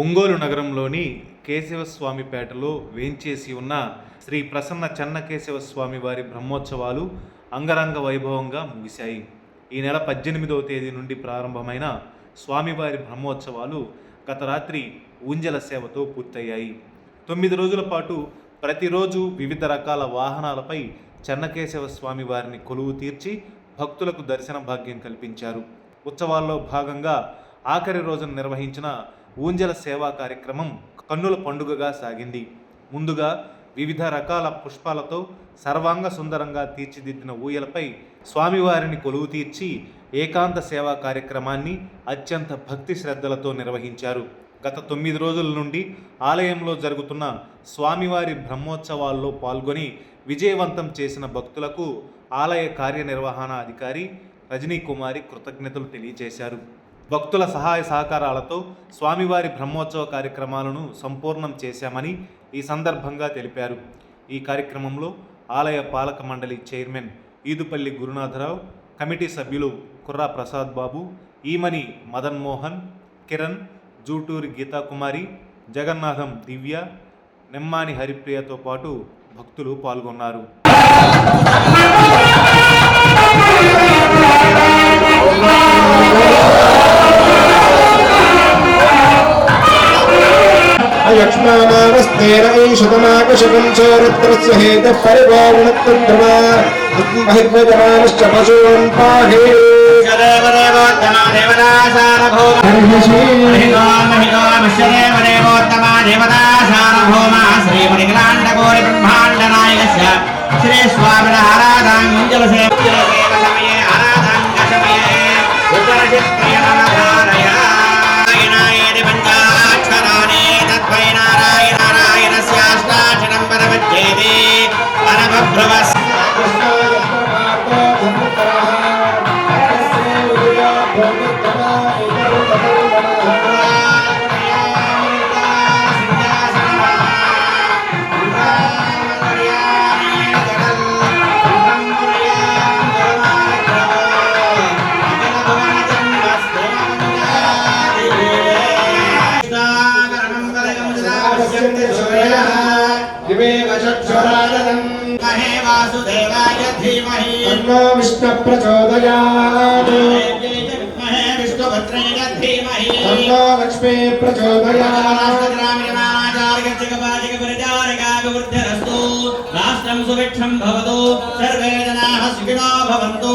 ఒంగోలు నగరంలోని కేశవస్వామిపేటలో వేంచేసి ఉన్న శ్రీ ప్రసన్న చెన్నకేశవ స్వామి వారి బ్రహ్మోత్సవాలు అంగరంగ వైభవంగా ముగిశాయి. ఈ నెల పద్దెనిమిదవ తేదీ నుండి ప్రారంభమైన స్వామివారి బ్రహ్మోత్సవాలు గత రాత్రి ఊంజల సేవతో పూర్తయ్యాయి. తొమ్మిది రోజుల పాటు ప్రతిరోజు వివిధ రకాల వాహనాలపై చెన్నకేశవ స్వామి వారిని కొలువు తీర్చి భక్తులకు దర్శన భాగ్యం కల్పించారు. ఉత్సవాల్లో భాగంగా ఆఖరి రోజున నిర్వహించిన ఊంజల సేవా కార్యక్రమం కన్నుల పండుగగా సాగింది. ముందుగా వివిధ రకాల పుష్పాలతో సర్వాంగ సుందరంగా తీర్చిదిద్దిన ఊయలపై స్వామివారిని కొలువు తీర్చి ఏకాంత సేవా కార్యక్రమాన్ని అత్యంత భక్తి శ్రద్ధలతో నిర్వహించారు. గత తొమ్మిది రోజుల నుండి ఆలయంలో జరుగుతున్న స్వామివారి బ్రహ్మోత్సవాల్లో పాల్గొని విజయవంతం చేసిన భక్తులకు ఆలయ కార్యనిర్వహణ అధికారి రజనీ కుమారి కృతజ్ఞతలు తెలియజేశారు. భక్తుల సహాయ సహకారాలతో స్వామివారి బ్రహ్మోత్సవ కార్యక్రమాలను సంపూర్ణం చేశామని ఈ సందర్భంగా తెలిపారు. ఈ కార్యక్రమంలో ఆలయ పాలక మండలి చైర్మన్ ఈదుపల్లి గురునాథరావు కమిటీ సభ్యులు కుర్రా ప్రసాద్ బాబు ఈమని మదన్ మోహన్ కిరణ్ జూటూరి గీతాకుమారి జగన్నాథం దివ్య నెమ్మాని హరిప్రియతో పాటు భక్తులు పాల్గొన్నారు. अयक्ष्मानस्तेन ईशतमाकशकं चोरत्रस्य हेतः परिपूर्णत्वमा बहिर्वजमानश्च पशून् पाहि देवदेवोत्तमा देवतासारभौमा देवदेवोत्तमा श्रीमणिग्राण्डकोरि ब्रह्माण्डनायकस्य श्री अनभ्रवस् वासुदेवाय धीमहि तन्नो विष्णुप्रचोदयात् विष्णुभद्राय धीमहि तन्नो लक्ष्मी प्रचोदयात् राष्ट्रं सुभिक्षं भवतु सर्वे जनाः सुखिनो भवन्तु